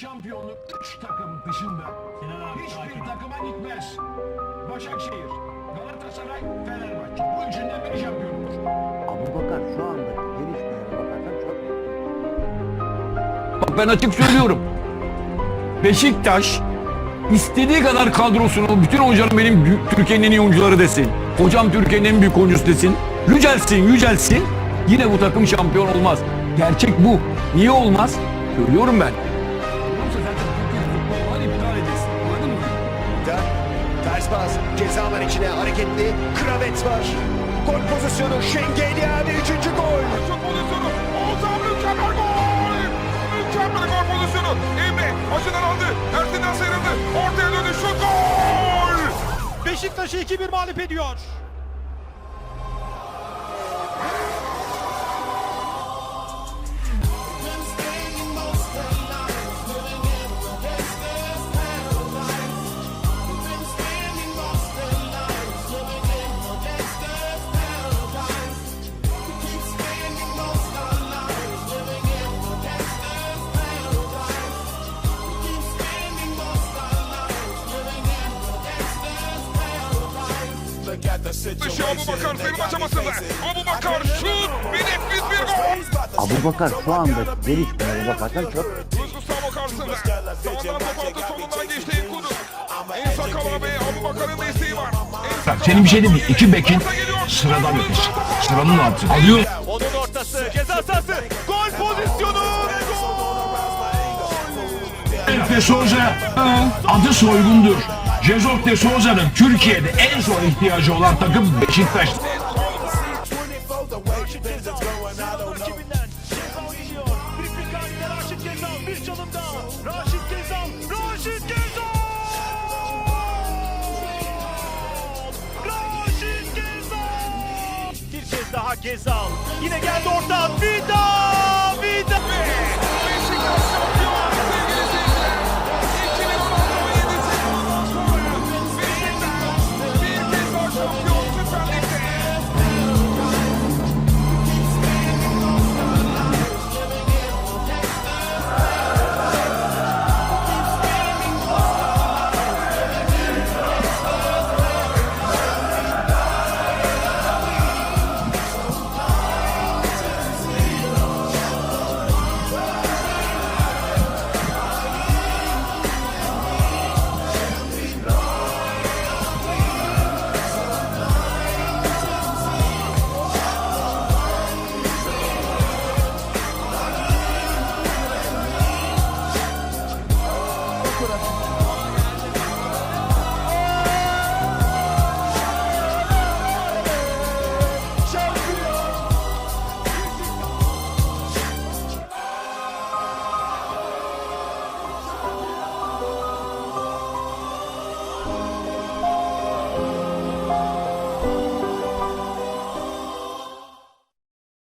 şampiyonluk 3 takım dışında Sinan abi hiçbir sakin. takıma gitmez. Başakşehir, Galatasaray, Fenerbahçe. Bu üçünden biri şampiyon olur. Abubakar şu andaki gelişmelere bakarsan çok Bak ben açık söylüyorum. Beşiktaş istediği kadar kadrosunu bütün hocanın benim Türkiye'nin en iyi oyuncuları desin. Hocam Türkiye'nin en büyük oyuncusu desin. Yücelsin yücelsin. Yine bu takım şampiyon olmaz. Gerçek bu. Niye olmaz? Söylüyorum ben. Pas. Cezalar içine hareketli. Kravet var. Gol pozisyonu Şengeli Üçüncü gol. Şut pozisyonu. Oğuzhan mükemmel gol. Mükemmel gol pozisyonu. Emre açıdan aldı. Ersin'den sıyrıldı. Ortaya döndü. Şut gol. Beşiktaş'ı 2-1 mağlup ediyor. Dışı Abu Bakar sayılma aşamasında. Abu Bakar şut. Bir nefis bir gol. Abubakar şu andaki gelişmelere bakarsan çok Luis Gustavo karşısında. Sağından top aldı. Solundan geçti Enkudu. En sakal abi Abu Bakar'ın desteği var. En Bak senin bir şey diyeyim mi? İki bekin sıradan ötesi. Sıranın altı. Alıyor. Onun ortası ceza sahası. Gol pozisyonu ve gol. De Souza adı soygundur. Jesus de Souza'nın Türkiye'de en son ihtiyacı olan takım Beşiktaş. Daha Gezal. Yine geldi orta. Vida. Vida.